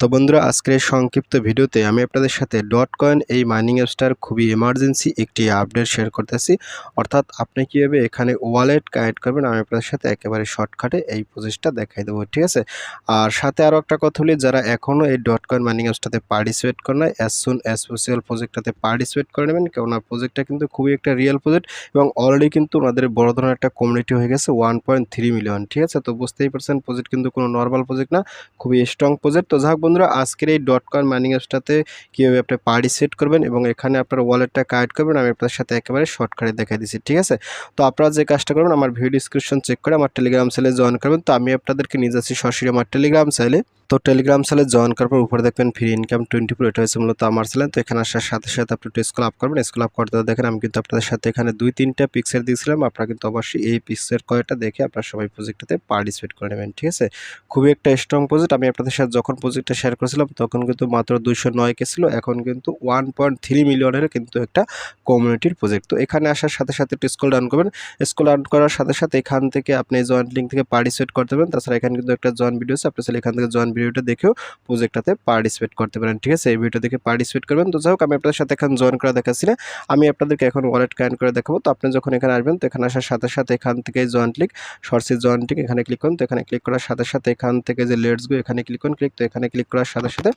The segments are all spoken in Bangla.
তো বন্ধুরা, আজকের সংক্ষিপ্ত ভিডিওতে আমি আপনাদের সাথে ডট কয়েন এই মাইনিং অ্যাপসটার খুবই এমার্জেন্সি একটি আপডেট শেয়ার করতেছি। অর্থাৎ আপনি কীভাবে এখানে ওয়ালেট কানেক্ট করবেন, আমি আপনাদের সাথে একেবারে শর্টকাটে এই প্রসেসটা দেখাই দেবো, ঠিক আছে? আর সাথে আরও একটা কথা বলি, যারা এখনও এই ডট কয়েন মাইনিং অ্যাপসটাতে পার্টিসিপেট করে না অ্যাজ সুন অ্যাজ পসিবল প্রজেক্টটাতে পার্টিসিপেট করে নেবেন, কেননা প্রজেক্টটা কিন্তু খুবই একটা রিয়েল প্রজেক্ট এবং অলরেডি কিন্তু ওনাদের বড় ধরনের একটা কমিউনিটি হয়ে গেছে ওয়ান পয়েন্ট থ্রি মিলিয়ন ঠিক আছে? তো বুঝতেই পারছেন প্রজেক্ট কিন্তু কোনো নর্মাল প্রজেক্ট না, খুবই স্ট্রং প্রজেক্ট তো যাক বন্ধুরা, আজকের এই ডট কয়েন মাইনিং অ্যাপসটাতে কীভাবে আপনি পার্টি সেট করবেন এবং এখানে আপনার ওয়ালেটটা কায়েট করবেন, আমি আপনার সাথে একেবারে শর্টকাটে দেখাই দিচ্ছি ঠিক আছে? তো আপনারা যে কাজটা করবেন, আমার ভিডিও ডিসক্রিপশন চেক করে আমার টেলিগ্রাম সেলে জয়েন করবেন। তো আমি আপনাদেরকে নিয়ে যাচ্ছি সরাসরি আমার টেলিগ্রাম সেলে তো টেলিগ্রাম সেলে জয়েন করার পর উপরে দেখবেন ফ্রি ইনকাম টোয়েন্টি ফোর এটা হচ্ছে মূলত আমার চ্যানেল তো এখানে আসার সাথে সাথে আপনি একটু স্কুল আপ করবেন। স্কুল আপ করতে দেখেন আমি কিন্তু আপনাদের সাথে এখানে দুই, তিনটা পিক্সেল দিয়েছিলাম। আপনারা কিন্তু অবশ্যই এই পিক্সেল কয়টা দেখে আপনারা সবাই প্রজেক্টটাতে পার্টিসিপেট করে নেবেন, ঠিক আছে? খুবই একটা স্ট্রং প্রজেক্ট আমি আপনাদের সাথে যখন প্রজেক্টটা শেয়ার করেছিলাম, তখন কিন্তু মাত্র দুইশো নয় কে ছিল। এখন কিন্তু ওয়ান পয়েন্ট থ্রি মিলিয়নের কিন্তু একটা কমিউনিটির প্রজেক্ট তো এখানে আসার সাথে সাথে একটু স্কুল ডাউন করবেন। স্কুল ডাউন করার সাথে সাথে এখান থেকে আপনি জয়েন্ট লিঙ্ক থেকে পার্টিসিপেট করতে পারেন তাছাড়া এখানে কিন্তু একটা জয়েন ভিডিও আছে। আপনি এখান থেকে জয়েন ভিডিওটা দেখেও প্রজেক্টটাতে পার্টিসিপেট করতে পারেন, ঠিক আছে? এই ভিডিও দেখে পার্টিসিপেট করবেন। তো যাই হোক, আমি আপনাদের সাথে এখন জয়েন করা দেখাচ্ছি না। আমি আপনাদেরকে এখন ওয়ালেট কানেক্ট করে দেখাবো। তো আপনি যখন এখানে আসবেন, তো এখানে আসার সাথে সাথে এখান থেকে জয়েন্ট লিঙ্ক শর্টসি জয়েন্ট লিঙ্ক এখানে ক্লিক করুন। তো এখানে ক্লিক করার সাথে সাথে এখান থেকে যে লেটস গো এখানে ক্লিক করুন। ক্লিক তো এখানে ক্লিক করার সাথে সাথে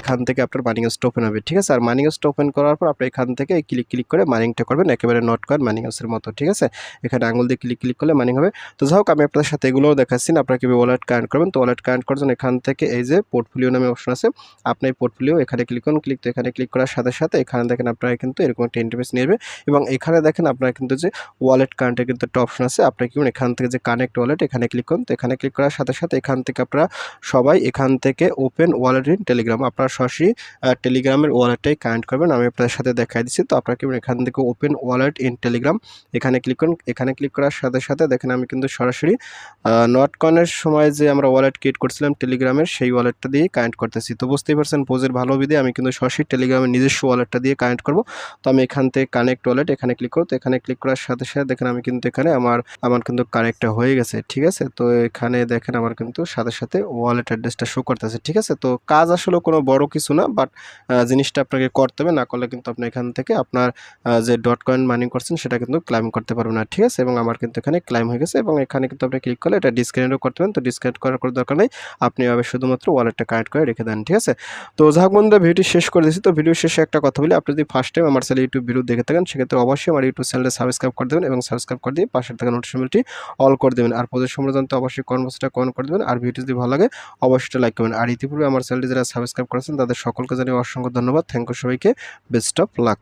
এখান থেকে আপনার মানিং স্ট ওপেন হবে, ঠিক আছে? আর মানিং স্ট ওপেন করার পর আপনি এখান থেকে ক্লিক ক্লিক করে মানিংটা করবেন। একেবারে নট কয়েন মানিং এর মতো, ঠিক আছে? এখানে আঙুল দিয়ে ক্লিক ক্লিক করলে মানিং হবে। তো যাই হোক, আমি আপনাদের সাথে এগুলোও দেখাচ্ছি না। আপনারা কীভাবে ওয়ালেট কানেক্ট করবেন? তো ওয়ালেট কানেক্ট করার জন্য এখান থেকে এই যে পোর্টফোলিও নামে অপশন আছে, আপনি এই পোর্টফোলিও এখানে ক্লিক করুন ক্লিক তো এখানে ক্লিক করার সাথে সাথে এখানে দেখেন আপনারা কিন্তু এরকম একটা ইন্টারফেস আসবে এবং এখানে দেখেন আপনারা কিন্তু যে ওয়ালেট কানেক্টের কিন্তু একটা অপশন আছে, আপনি কি এখান থেকে যে কানেক্ট ওয়ালেট এখানে ক্লিক করুন, তো এখানে ক্লিক করার সাথে সাথে এখান থেকে আপনারা সবাই এখান থেকে ওপেন ওয়ালেট ইন টেলিগ্রাম আপনারা সরাসরি টেলিগ্রামের ওয়ালেটটাই কানেক্ট করবেন, আমি আপনাদের সাথে দেখাই দিচ্ছি, তো আপনারা কি এখান থেকে ওপেন ওয়ালেট ইন টেলিগ্রাম এখানে ক্লিক করুন, এখানে ক্লিক করার সাথে সাথে দেখেন আমি কিন্তু সরাসরি নট কনের সময় যে আমরা ওয়ালেট ক্রিয়েট করছিলাম টেলিগ্রামের সেই ওয়ালেটটা দিয়ে কানেক্ট করতেছি। তো বুঝতেই পারছেন পোজের ভালো বিধে আমি কিন্তু সরাসরি টেলিগ্রামের নিজস্ব ওয়ালেটটা দিয়ে কানেক্ট করব। তো আমি এখান থেকে কানেক্ট ওয়ালেট এখানে ক্লিক করব তো এখানে ক্লিক করার সাথে সাথে দেখেন আমি কিন্তু এখানে আমার আমার কিন্তু কানেক্টটা হয়ে গেছে, ঠিক আছে? তো এখানে দেখেন আমার কিন্তু সাথে সাথে ওয়ালেট অ্যাড্রেসটা শো করতেছে, ঠিক আছে? তো কাজ আসলে কোনো বড় কিছু না বাট জিনিসটা আপনাকে করতে হবে। না করলে কিন্তু আপনি এখান থেকে আপনার যে ডট কয়েন মাইনিং করছেন, সেটা কিন্তু ক্লাইম করতে পারবেন না, ঠিক আছে? এবং আমার কিন্তু এখানে ক্লাইম হয়ে গেছে এবং এখানে কিন্তু আপনি ক্লিক করলে এটা ডিসকানেক্টও করতে পারেন। তো ডিসকানেক্ট করার কোনো দরকার নেই। আপনি এভাবে শুধুমাত্র ওয়ালেটটা কানেক্ট করে রেখে দেন, ঠিক আছে? তো যাক বন্ধুরা ভিডিও শেষ করে দিচ্ছি তো ভিডিও শেষে একটা কথা বলি। আপনি যদি ফার্স্ট টাইম আমার চ্যানেল ইউটিউব ভিডিও দেখে থাকেন, সেক্ষেত্রে অবশ্যই আমার ইউটিউব চ্যানেলটা সাবস্ক্রাইব করে দেবেন এবং সাবস্ক্রাইব করে দিয়ে পাশের থাকা নোটিফিকেশনটি অল করে দেবেন। আর প্রজেক্ট সম্বন্ধে জানতে অবশ্যই কনভার্সটা কমেন্ট করে দেবেন। আর ভিডিও যদি ভালো লাগে, অবশ্যই লাইক করবেন। আর ইতিপূর্বে আমার চ্যানেলটি যারা সাবস্ক্রাইব করেছেন, তাদের সকলকে জানিয়ে অসংখ্য ধন্যবাদ। থ্যাংক ইউ সবাইকে। Best of luck